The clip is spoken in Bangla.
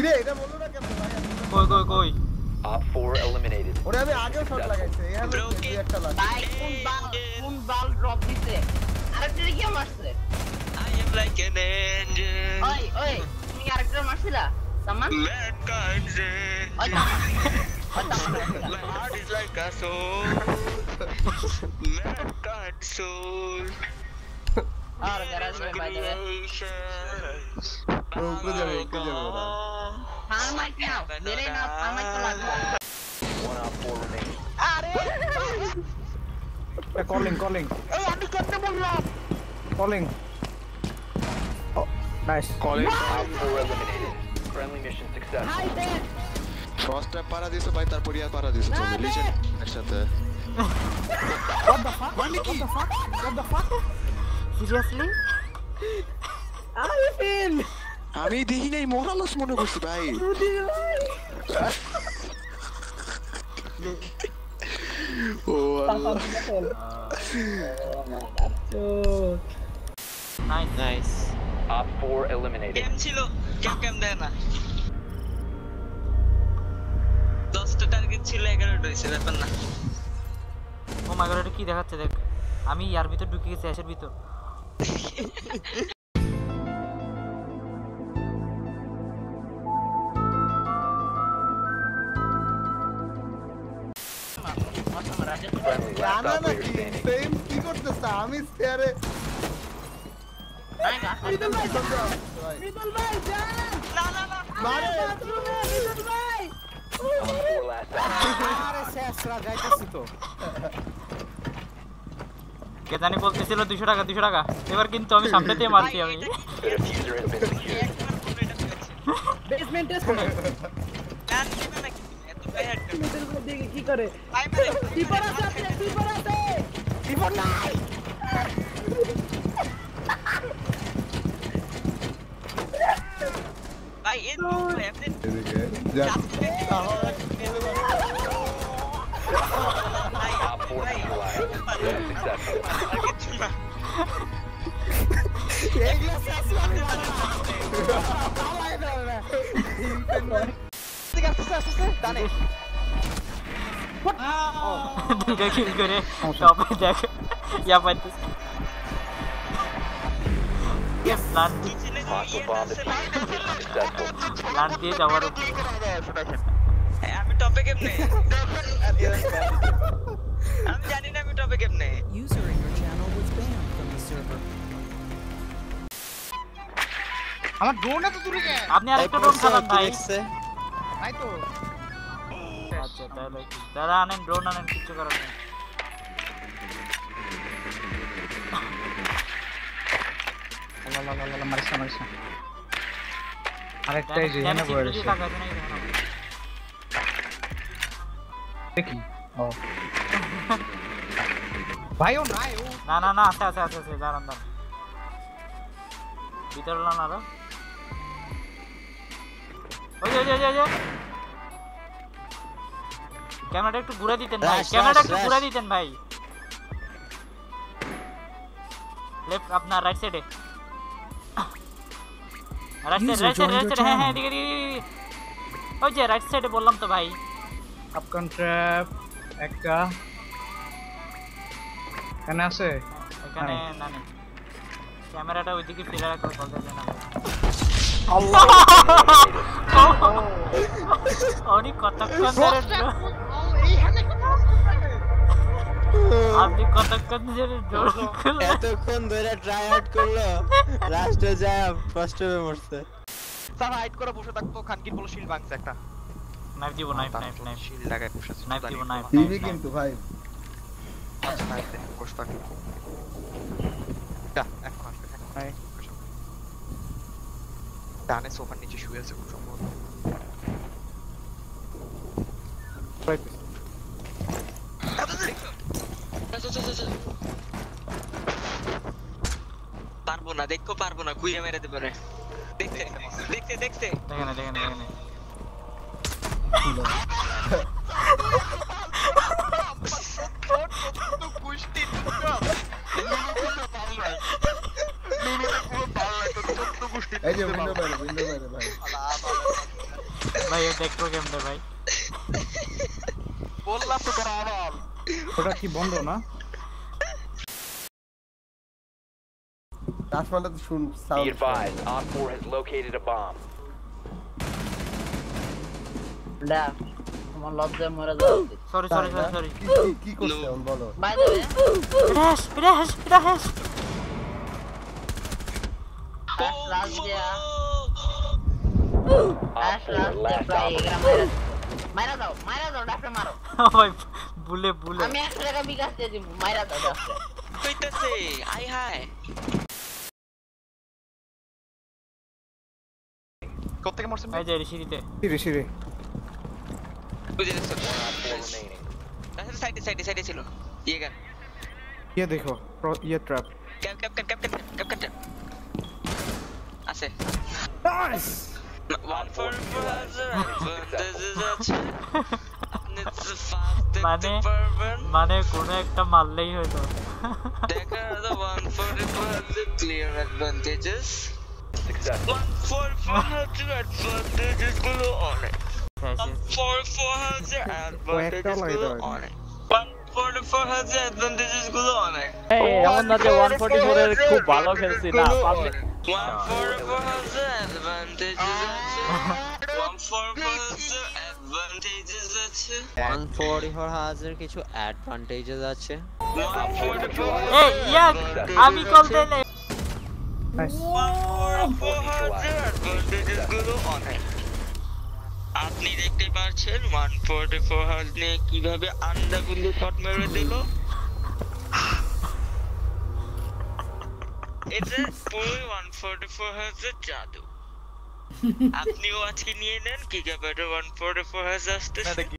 কিরে এটা বলল না কেন? ভাই কই কই কই? Op 4 eliminated. ওরে আমি আগেও শট লাগাইছে এই আমি একটা লাগাই কোন বাল কোন বাল ড্রপ দিতে আরেকটা কি মারছে? I am like an angel ওই ওই তুমি আরেকটা মারছিলা? সামান ম্যান কাইন্ডস ওই Heart is like a soul. Mankind soul. আর গ্যারাজ ভাই ভাই যাবে। ও কুজাবে কুজাবে I'm like now. Mid ain't up. I'm like the last one. One out four remaining. Are calling, calling. Hey, I'm getting the Calling. Oh, nice. Calling. Four eliminated. Friendly mission successful. Hi there. First time para দিছো ভাই তারপর ইয়ার para দিছো তুমি লিজেন্ড একসাথে What the fuck? What the fuck? What the fuck? Seriously? Arifin! আমি দেখি নাই মোরালস মনে করছি ভাই। ও আল্লাহ। Nice nice Op 4 eliminated. কেম ছিল কেম কেম দেয় না। দশটা টার্গেট ছিল এগারোটা হয়েছে ব্যাপার না। ও মাই গড এটা কি দেখাচ্ছে দেখ। আমি ইয়ার ভিতর ঢুকে গেছি অ্যাশের ভিতর। জানা সেম কি করতেছ আমি স্টেয়ারে ভাই গাছ মারে On 4 last operator. আরে শেষরা যাইতেছি তো কে জানি বলতেছিল দুশো টাকা দুশো টাকা। এবার কিন্তু আমি সামনে দিয়ে মারছি আমি। মিডল দিকে কি করে ভাই মারে আছে আপনি আছে কিপার নাই ভাই এ তো এমনি যা ভাই Op 4 neutralized. Mission আস্তে আস্তে ডানে দুইটা কিল করে টপে দেখ ইয়া পাইতেছে প্লান কিচেনে Hostile bomb diffuser. Mission successful. Plan দিয়ে যাওয়ার আমি টপে কেমনে আমি জানি না আমি টপে কেমনে User in your channel was banned from the server. আমার ড্রোন এত দূরে কে আপনি আরেকটা ড্রোন চালান ভাই নাই তো? আচ্ছা তাহলে আনেন ড্রোন আনেন কিছু করার নেই। মারিস না মারিস না। আরেকটা এই যে জ্ঞানে বয়ে রয়েছে। টাকা আছে নাকি দেখেন আমাকে। দেখি ও। ভাই ও নাই ও। না না না আছে আছে আছে দাঁড়ান দাঁড়ান। ভিতরে লান আরও ওই যে ওই যে, ওই যে, ওই যে ক্যামেরাটা একটু ঘুরে দিতেন ভাই ক্যামেরাটা একটু ঘুরে দিতেন ভাই লেফট আপনার রাইট সাইডে right side User right side joined right your side হ্যাঁ হ্যাঁ channel. দিকে দিকে দিকে, দিকে। ওই যে রাইট সাইডে বললাম তো ভাই আপকান ট্র্যাপ একটা এখানে আছে এখানে না নেই ক্যামেরাটা ওইদিকে ফিরে রাখো বলতে না অনেক কতক্ষণ ধরে আপনি কতক্ষণ ধরে করলেন? এতক্ষণ ধরে ট্রাই আউট করল লাস্টে যায় ফার্স্ট টাইমে মরছে। স্যার হাইড করে বসে থাকতো খানকির বলে শিল ভাঙছে একটা। নাইফ দিব নাইফ নাইফ নাইফ শিল লাগায় বসে আছে নাইফ দিব নাইফ টিভি কিন্তু ভাই। নাইফ দে কষ্ট দা এখন আসবে এখন নাই। আসবে। ডানে সোফার নিচে শুয়ে আছে খুব সম্ভবত পারবো না দেখো পারবো না কুইয়া মেরে দেবে রে দেখতে দেখতে দেখতে দেখেন দেখেন দেখেন এই যে উইন্ডো বাইরে উইন্ডো বাইরে ভাই ভাই ও দেখলো কেমনে ভাই বললাম তো তোরা আবার ওটা কি বন্ধ না আসমানটা তো শুন Be sound advised, Op 4 has located a bomb. দেখ তোমার লজ্জায় মরে যাওয়া উচিত সরি সরি সরি সরি কি করছে এখন বলো বাই দ্য ওয়ে এটা হ্যাস এটা দিয়া last প্রায় op. এগারো মাইরা মাইরা দাও মাইরা দাও ডাক্তার মারো ভাই বুলে বুলে আমি একশো টাকা বিকাশ দিয়ে দিব মাইরা দাও ডাক্তার কইতাছে আই হাই কোথেকে মারছেন এই যে সিঁড়িতে সিরে সিরে বুঝে গেছো Op 4 remaining. তাহলে সাইডে সাইডে সাইডে ছিল ইয়ে গান ইয়ে দেখো প্র- ইয়ে trap cap cap cap cap cap দেখতে মানে মানে কোনো একটা মারলেই হইতো দেখা forty four has the clear advantages forty four has the advantages গুলো অনেক one forty four has the advantages গুলো। অনেক one forty four has the advantages গুলো অনেক এমন না যে 144 এর খুব ভালো খেলছি না public one has the advantages আছে one forty four has the advantages আছে 144 হাজার কিছু অ্যাডভান্টেজেস আছে one forty four এই ইয়া আমি কল দিলে আপনি দেখতে পাচ্ছেন ওয়ান ফোর্টি ফোর হাউস নিয়ে কীভাবে আন্ডাগুলো শট মেরে দিল এটা পুরোই ওয়ান ফোর্টি ফোর হাজার জাদু। আপনিও আছে নিয়ে নেন কি ব্যাপারে ওয়ান ফোর্টি ফোর হাজার আসতেছে।